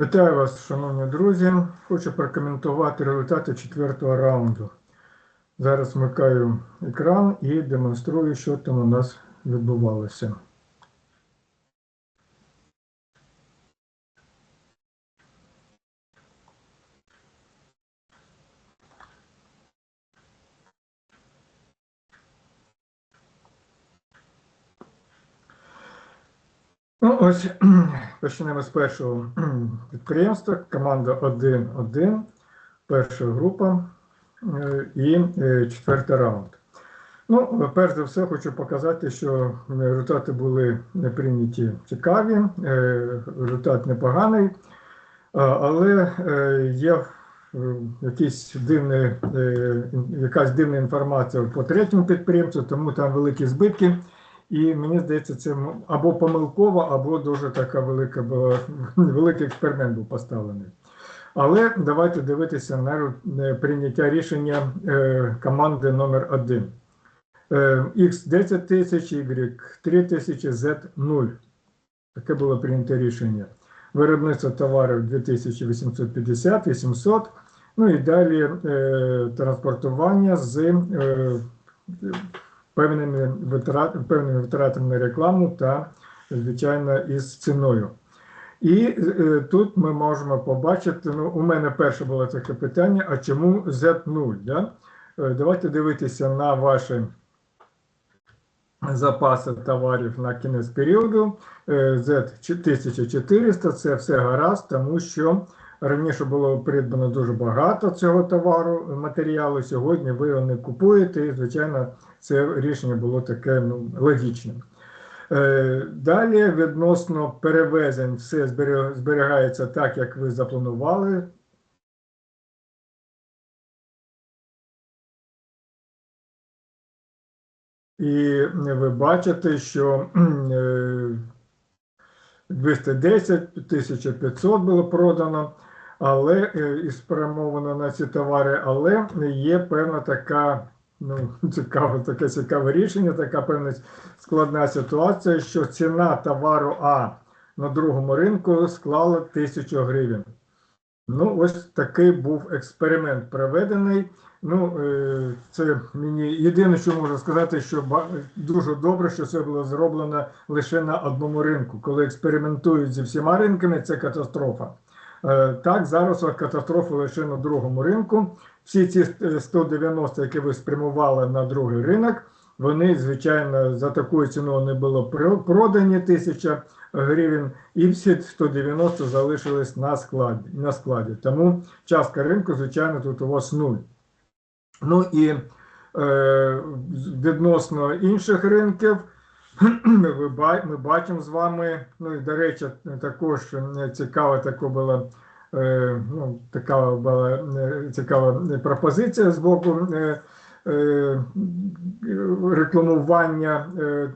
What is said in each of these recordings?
Вітаю вас, шановні друзі. Хочу прокоментувати результати четвертого раунду. Зараз вмикаю екран і демонструю, що там у нас відбувалося. Ну, ось почнемо з першого підприємства. Команда 1-1, перша група е, і е, четвертий раунд. Ну, перш за все, хочу показати, що результати були прийняті цікаві, е, результат непоганий, але е, є е, якісь дивні, е, якась дивна інформація по третьому підприємцю, тому там великі збитки. І мені здається, це або помилково, або дуже така велика була, великий експеримент був поставлений. Але давайте дивитися на е, прийняття рішення е, команди номер 1 X 10 тисяч, Y 3 тисячі, Z 0. Таке було прийнято рішення. Виробництво товарів 2850 і 700. Ну і далі е, транспортування з певними, витрат, певними витратами на рекламу та, звичайно, із ціною. І е, тут ми можемо побачити, ну, у мене перше було таке питання: а чому Z0? Да? Е, Давайте дивитися на ваші запаси товарів на кінець періоду. Е, Z1400 це все гаразд, тому що раніше було придбано дуже багато цього товару, матеріалу. Сьогодні ви його не купуєте, і, звичайно, це рішення було таке ну, логічним. Е, Далі відносно перевезень все зберігається так, як ви запланували. І ви бачите, що кхм, е, 210, 1500 було продано, але е, і спрямовано на ці товари, але є певна така, ну, цікаве, таке цікаве рішення, така певна складна ситуація, що ціна товару А на другому ринку склала 1000 гривень. Ну, ось такий був експеримент проведений. Ну, е, це мені єдине, що можу сказати, що дуже добре, що це було зроблено лише на одному ринку. Коли експериментують зі всіма ринками, це катастрофа. Е, Так, зараз катастрофа лише на другому ринку. Всі ці е, 190, які ви спрямували на другий ринок, вони, звичайно, за такою ціною не було про- продані тисяча гривень, і всі 190 залишились на складі. На складі. Тому частка ринку, звичайно, тут у вас нуль. Ну і е, відносно інших ринків, ми бачимо з вами, ну і до речі, також е, цікава така була, е, ну, така була е, цікава пропозиція з боку рекламування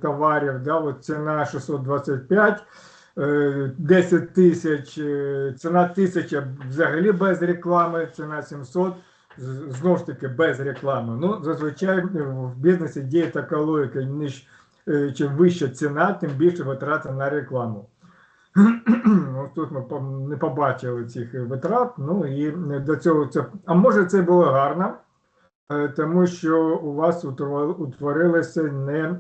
товарів. Да, от ціна 625. е, 10 тисяч, ціна 1000 взагалі без реклами, ціна 700 знову ж таки без реклами. Ну, зазвичай в бізнесі діє така логіка, ніж чим вища ціна, тим більше витрати на рекламу. Ось тут ми не побачили цих витрат. Ну і до цього це. А може це було гарно, е, тому що у вас утво- утворилося не-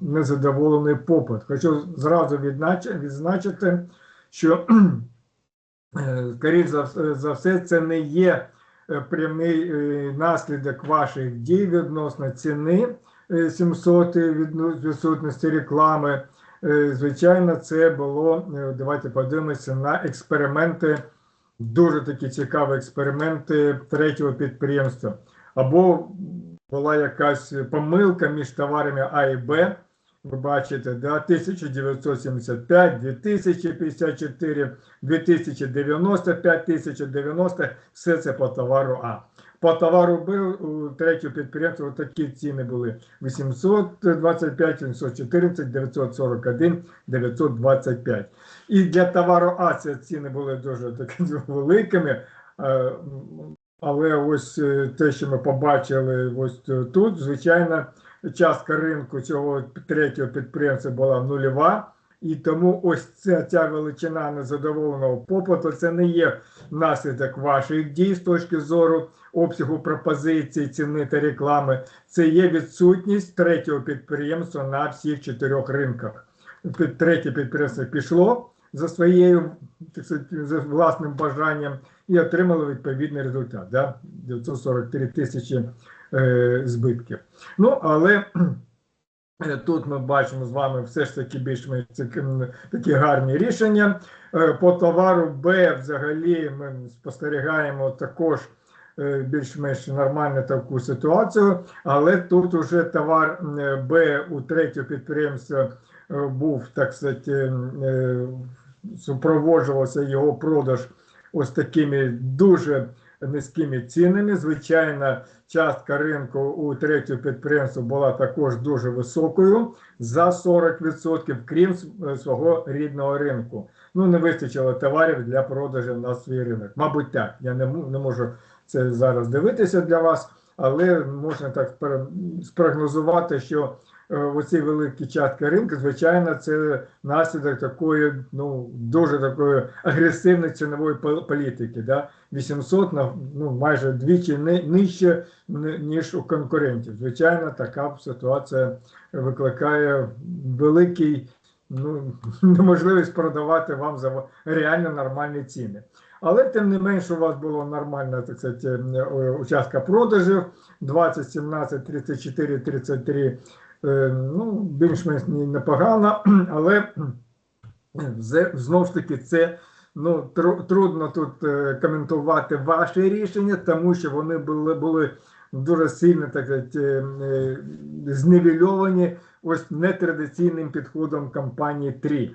незадоволений попит. Хочу зразу відзначити, що е, скоріш за, все, це не є е, прямий е, наслідок ваших дій відносно ціни е, 700 відно- відсутності реклами. Е, Звичайно, це було. е, Давайте подивимося на експерименти, дуже такі цікаві експерименти третього підприємства. Або була якась помилка між товарами А і Б. Ви бачите, да, 1975, 2054, 2090, 5090, все це по товару А. По товару у третього підприємства такі ціни були 825, 714, 941, 925. І для товару А ці ціни були дуже такі великими. Але ось е, те, що ми побачили ось тут, звичайно, частка ринку цього третього підприємства була нульова. І тому ось ця, ця величина незадоволеного попиту це не є наслідок ваших дій з точки зору обсягу пропозицій, ціни та реклами. Це є відсутність третього підприємства на всіх чотирьох ринках. Третє підприємство пішло за своєю так сказати, за власним бажанням і отримало відповідний результат. Да? 943 тисячі е, збитків. Ну, але Е, Тут ми бачимо з вами все ж таки більш-менш такі, гарні рішення. Е, По товару Б взагалі ми спостерігаємо також більш-менш нормальну таку ситуацію, але тут уже товар е, Б у третього підприємства е, був, так сказати, е, супроводжувався його продаж ось такими дуже низькими цінами. Звичайно, частка ринку у третього підприємства була також дуже високою за 40%, крім е, свого рідного ринку. Ну, не вистачило товарів для продажу на свій ринок. Мабуть, так. Я не можу це зараз дивитися для вас, але можна так спрогнозувати, що е, оці великі частки ринку, звичайно, це наслідок такої, ну, дуже такої агресивної цінової політики. Да? 800 на ну, майже двічі нижче, ніж у конкурентів. Звичайно, така ситуація викликає великий ну, неможливість продавати вам за реально нормальні ціни. Але тим не менш, у вас була нормальна так сказати, е, участка продажів 20, 17, 34, 33. е, Ну, більш-менш непогано, але Зе- Знов ж таки, це ну, тру- трудно тут е, коментувати ваші рішення, тому що вони були, були дуже сильно так е, е, ось нетрадиційним підходом компанії 3.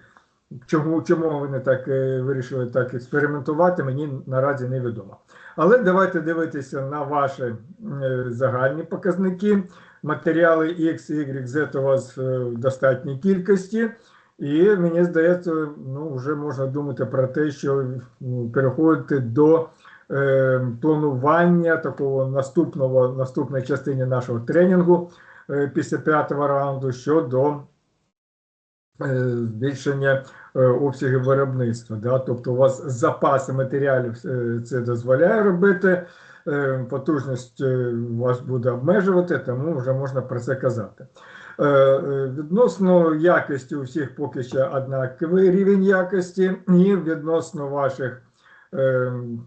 Чому, чому вони так е, вирішили так експериментувати, мені наразі невідомо. Але давайте дивитися на ваші загальні показники. Матеріали X, Y, Z у вас в достатній кількості. І мені здається, ну вже можна думати про те, що ну, переходити до планування такого наступного наступної частини нашого тренінгу е, після п'ятого раунду щодо е, збільшення е, обсягів виробництва. Да? Тобто у вас запаси матеріалів е, це дозволяє робити. е, Потужність е, вас буде обмежувати, тому вже можна про це казати. Е, е, Відносно якості у всіх поки що однаковий рівень якості, і відносно ваших е,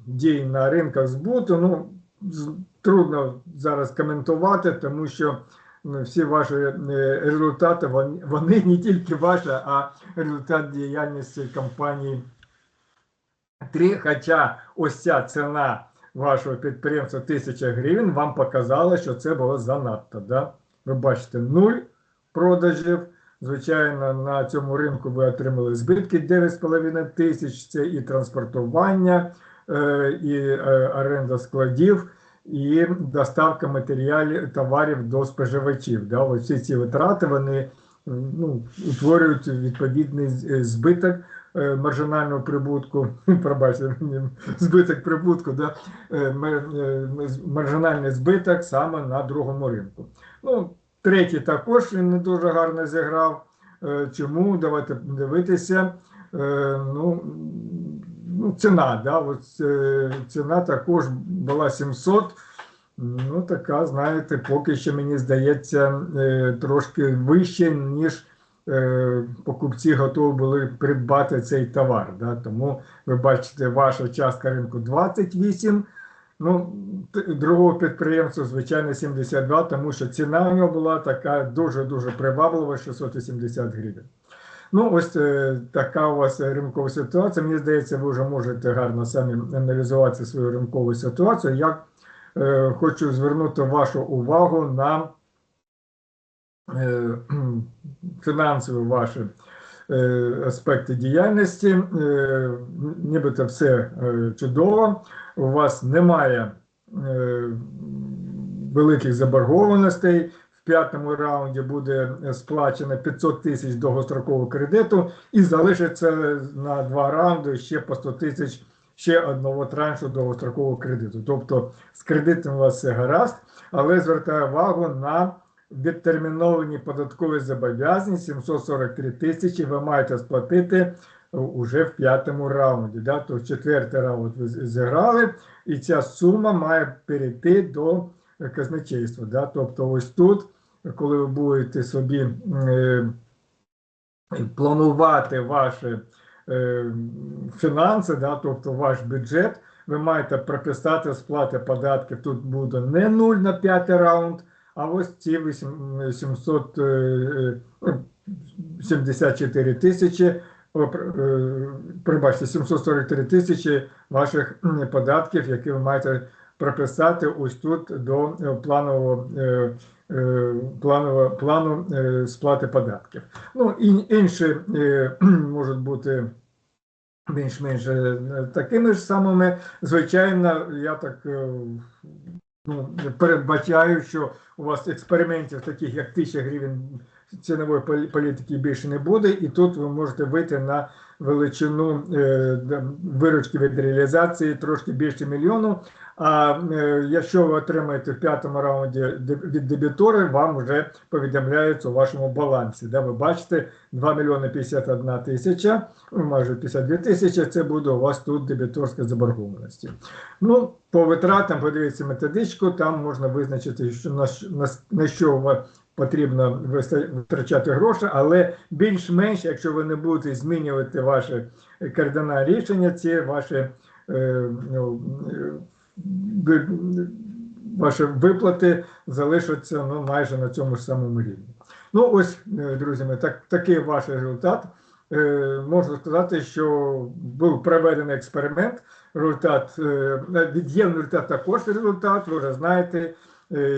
дій на ринках збуту, ну трудно зараз коментувати, тому що всі ваші е, результати вони не тільки ваші, а результат діяльності компанії 3. Хоча ось ця ціна вашого підприємства 1000 гривень вам показала, що це було занадто. Да? Ви бачите, нуль продажів. Звичайно, на цьому ринку ви отримали збитки 9,5 тисяч. Це і транспортування, е, і е, оренда складів, і доставка матеріалів товарів до споживачів. Всі ці витрати вони ну, утворюють відповідний е, збиток маржинального прибутку. Пробачте збиток прибутку, да? маржинальний збиток саме на другому ринку. Ну, Третій також він не дуже гарно зіграв. Е, Чому? Давайте дивитися. Е, Ну, ну ціна, да, от, е, ціна також була 700. Ну, така, знаєте, поки що мені здається, трошки вище, ніж покупці готові були придбати цей товар. Да? Тому ви бачите, ваша частка ринку 28. Ну, другого підприємства, звичайно, 72, тому що ціна у нього була така дуже-дуже приваблива 680 гривень. Ну, ось е, така у вас ринкова ситуація. Мені здається, ви вже можете гарно самі аналізувати свою ринкову ситуацію. Я е, хочу звернути вашу увагу на е, фінансові ваші аспекти діяльності. Е, нібито все е, чудово. У вас немає е, великих заборгованостей. В п'ятому раунді буде сплачено 500 тисяч довгострокового кредиту і залишиться на два раунди ще по 100 тисяч ще одного траншу довгострокового кредиту. Тобто з кредитом у вас все гаразд, але звертаю увагу на відтерміновані податкові зобов'язання 743 тисячі ви маєте сплатити уже в п'ятому раунді. Да? Тобто четвертий раунд ви зіграли, і ця сума має перейти до казначейства. Да? Тобто ось тут, коли ви будете собі е, планувати ваші е, фінанси, да? тобто ваш бюджет, ви маєте прописати сплати податків. Тут буде не 0 на п'ятий раунд, а ось ці 8 700, е, е, 74 тисячі, е, пробачте, 743 тисячі ваших податків, які ви маєте прописати ось тут до планового планового плану сплати податків. Ну і інші можуть бути більш-менш такими ж самими. Звичайно, я так ну, передбачаю, що у вас експериментів, таких як 1000 гривень цінової політики більше не буде, і тут ви можете вийти на величину е, виручки від реалізації трошки більше мільйону. А е, якщо ви отримаєте в п'ятому раунді від дебітори, вам вже повідомляється у вашому балансі. Де ви бачите 2 мільйони 51 тисяча, ну, майже 52 тисячі, це буде у вас тут дебіторська заборгованості. Ну, по витратам подивіться методичку, там можна визначити, що на, на, на що вам потрібно витрачати гроші, але більш-менш, якщо ви не будете змінювати ваші кардинальні рішення, ці ваші, е, ну, е, ваші виплати залишаться ну, майже на цьому ж самому рівні. Ну, ось, е, друзі, так, такий ваш результат. Можна сказати, що був проведений експеримент. Результат е, від'ємний результат також результат. Ви вже знаєте,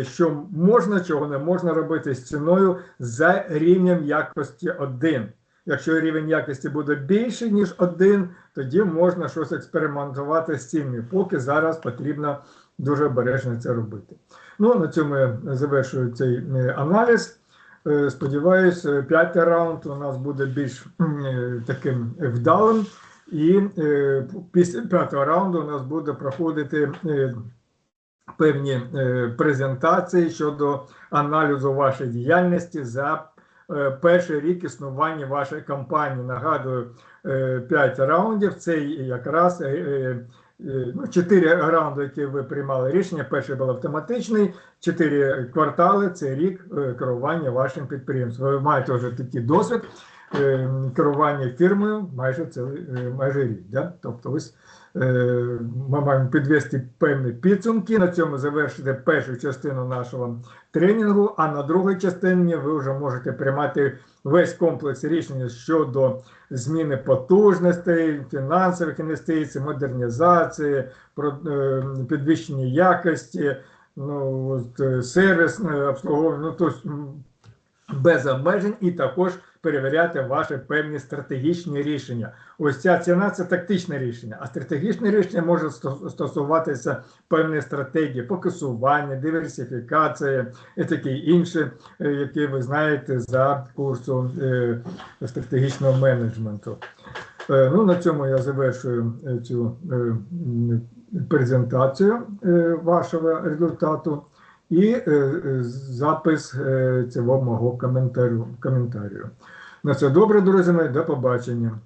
що можна, чого не можна робити з ціною за рівнем якості 1. Якщо рівень якості буде більший, ніж 1, тоді можна щось експериментувати з ціною. Поки зараз потрібно дуже обережно це робити. Ну, на цьому я завершую цей е, аналіз. Е, Сподіваюсь, е, п'ятий раунд у нас буде більш е, таким вдалим, і е, після п'ятого раунду у нас буде проходити е, певні е, презентації щодо аналізу вашої діяльності за е, перший рік існування вашої компанії. Нагадую, 5 раундів це якраз. е, е, е, Ну, чотири раунди, які ви приймали рішення. Перший був автоматичний, чотири квартали це рік е, керування вашим підприємством. Ви маєте вже такий досвід е, керування фірмою майже цілий, е, майже рік. Да? Тобто ось е, ми маємо підвести певні підсумки. На цьому завершити першу частину нашого тренінгу. А на другій частині ви вже можете приймати весь комплекс рішень щодо зміни потужностей, фінансових інвестицій, модернізації, е, підвищення якості, ну, е, сервісне обслуговування, ну, тобто без обмежень і також перевіряти ваші певні стратегічні рішення. Ось ця ціна це тактичне рішення, а стратегічне рішення може стосуватися певної стратегії, фокусування, диверсифікації і таке інше, е, які ви знаєте за курсу е, стратегічного менеджменту. Е, Ну, на цьому я завершую цю презентацію вашого результату і е, е, запис е, цього мого коментарю. коментарю. На все добре, друзі мої, до побачення.